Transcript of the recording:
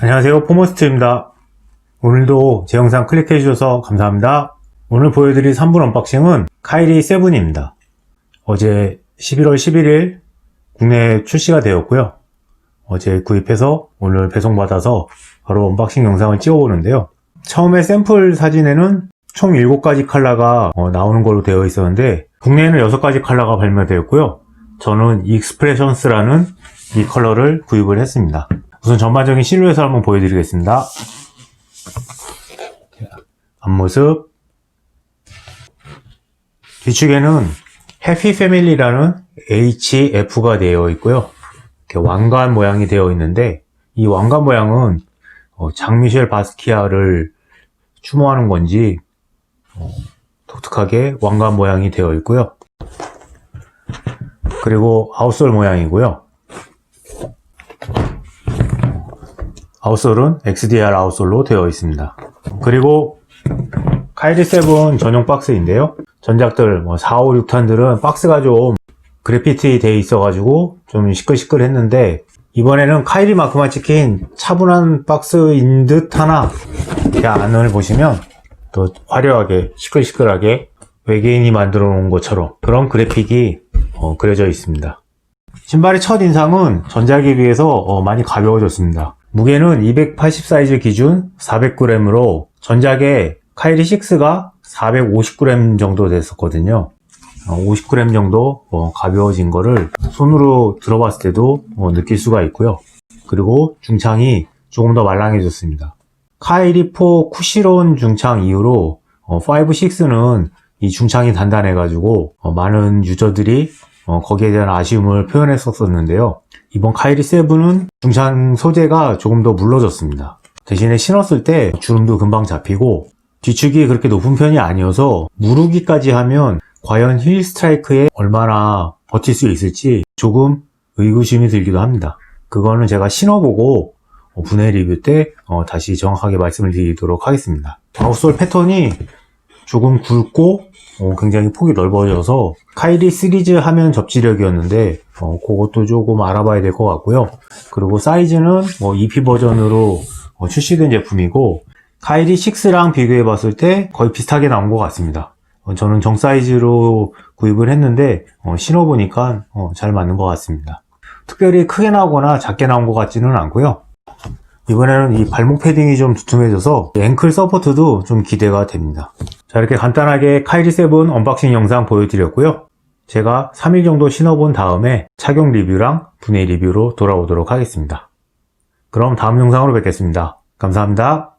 안녕하세요. 포머스트입니다. 오늘도 제 영상 클릭해 주셔서 감사합니다. 오늘 보여드릴 3분 언박싱은 카이리 7입니다. 어제 11월 11일 국내에 출시가 되었고요. 어제 구입해서 오늘 배송받아서 바로 언박싱 영상을 찍어보는데요. 처음에 샘플 사진에는 총 7가지 컬러가 어, 나오는 걸로 되어 있었는데 국내에는 6가지 컬러가 발매되었고요. 저는 익스프레션스라는 이 컬러를 구입을 했습니다 우선 전반적인 실루엣을 한번 보여드리겠습니다. 앞모습 뒤쪽에는 해피 패밀리라는 HF가 되어 있고요. 이렇게 왕관 모양이 되어 있는데 이 왕관 모양은 어, 장미셸 바스키아를 추모하는 건지 어, 독특하게 왕관 모양이 되어 있고요. 그리고 아웃솔 모양이고요. 아웃솔은 XDR 아웃솔로 되어 있습니다. 그리고 카이리 7 전용 박스인데요. 전작들 뭐 4, 5, 6탄들은 박스가 좀 그래피티 돼 있어가지고 좀 시끌시끌 했는데 이번에는 카이리 마크만 찍힌 차분한 박스인 듯 하나 이 안을 보시면 더 화려하게 시끌시끌하게 외계인이 만들어 놓은 것처럼 그런 그래픽이 어, 그려져 있습니다. 신발의 첫 인상은 전작에 비해서 어, 많이 가벼워졌습니다. 무게는 280 사이즈 기준 400g으로 전작에 카이리 6가 450g 정도 됐었거든요. 50g 정도 어, 가벼워진 거를 손으로 들어봤을 때도 어, 느낄 수가 있고요. 그리고 중창이 조금 더 말랑해졌습니다. 카이리 4 쿠시론 중창 이후로 5, 6는 이 중창이 단단해가지고 어, 많은 유저들이 어, 거기에 대한 아쉬움을 표현했었는데요. 이번 카이리 7은 중창 소재가 조금 더 물러졌습니다. 대신에 신었을 때 주름도 금방 잡히고 뒤축이 그렇게 높은 편이 아니어서 무르기까지 하면 과연 힐 스트라이크에 얼마나 버틸 수 있을지 조금 의구심이 들기도 합니다. 그거는 제가 신어보고 어, 분해 리뷰 때 어, 다시 정확하게 말씀을 드리도록 하겠습니다. 아웃솔 패턴이 조금 굵고 어, 굉장히 폭이 넓어져서 카이리 시리즈 하면 접지력이었는데 어, 그것도 조금 알아봐야 될 것 같고요. 그리고 사이즈는 뭐 EP 버전으로 어, 출시된 제품이고 카이리 6랑 비교해 봤을 때 거의 비슷하게 나온 것 같습니다. 어, 저는 정 사이즈로 구입을 했는데 어, 신어보니까 어, 잘 맞는 것 같습니다. 특별히 크게 나오거나 작게 나온 것 같지는 않고요. 이번에는 이 발목 패딩이 좀 두툼해져서 앵클 서포트도 좀 기대가 됩니다. 자 이렇게 간단하게 카이리 7 언박싱 영상 보여드렸고요. 제가 3일 정도 신어본 다음에 착용 리뷰랑 분해 리뷰로 돌아오도록 하겠습니다. 그럼 다음 영상으로 뵙겠습니다. 감사합니다.